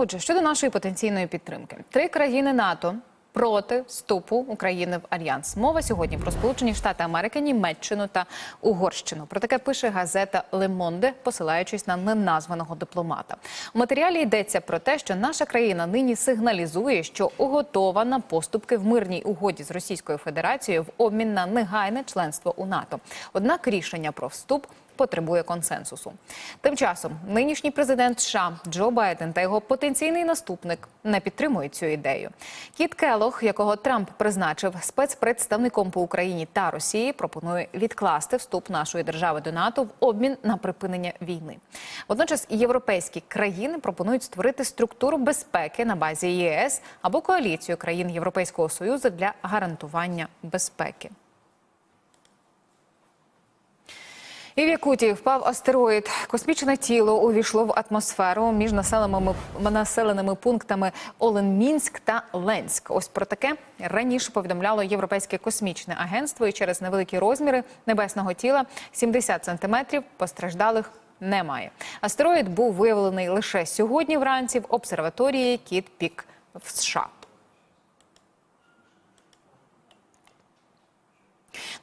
Отже, щодо нашої потенційної підтримки, три країни НАТО проти вступу України в альянс. Мова сьогодні про Сполучені Штати Америки, Німеччину та Угорщину. Про таке пише газета Monde, посилаючись на неназваного дипломата. У матеріалі йдеться про те, що наша країна нині сигналізує, що готова на поступки в мирній угоді з Російською Федерацією в обмін на негайне членство у НАТО. Однак рішення про вступ потребує консенсусу. Тим часом нинішній президент США Джо Байден та його потенційний наступник не підтримують цю ідею. Кіт Келох, якого Трамп призначив спецпредставником по Україні та Росії, пропонує відкласти вступ нашої держави до НАТО в обмін на припинення війни. Водночас європейські країни пропонують створити структуру безпеки на базі ЄС або коаліцію країн Європейського союзу для гарантування безпеки. І в Якутії впав астероїд. Космічне тіло увійшло в атмосферу між населеними, населеними пунктами Оленмінськ та Ленськ. Ось про таке раніше повідомляло Європейське космічне агентство. І через невеликі розміри небесного тіла 70 сантиметрів постраждалих немає. Астероїд був виявлений лише сьогодні вранці в обсерваторії Кіт Пік в США.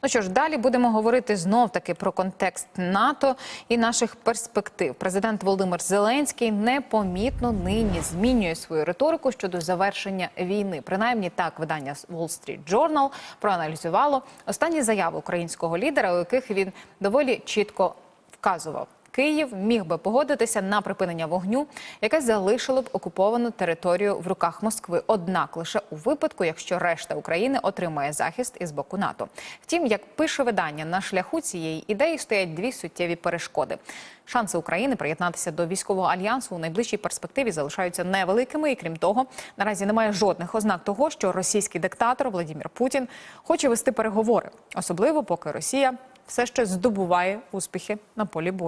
Ну що ж, далі будемо говорити знов таки про контекст НАТО і наших перспектив. Президент Володимир Зеленський непомітно нині змінює свою риторику щодо завершення війни. Принаймні так видання Wall Street Journal проаналізувало останні заяви українського лідера, у яких він доволі чітко вказував. Київ міг би погодитися на припинення вогню, яке залишило б окуповану територію в руках Москви. Однак лише у випадку, якщо решта України отримає захист із боку НАТО. Втім, як пише видання на шляху цієї ідеї стоять дві суттєві перешкоди. Шанси України приєднатися до військового альянсу у найближчій перспективі залишаються невеликими, і крім того, наразі немає жодних ознак того, що російський диктатор Владимир Путін хоче вести переговори, особливо поки Росія все ще здобуває успіхи на полі бою.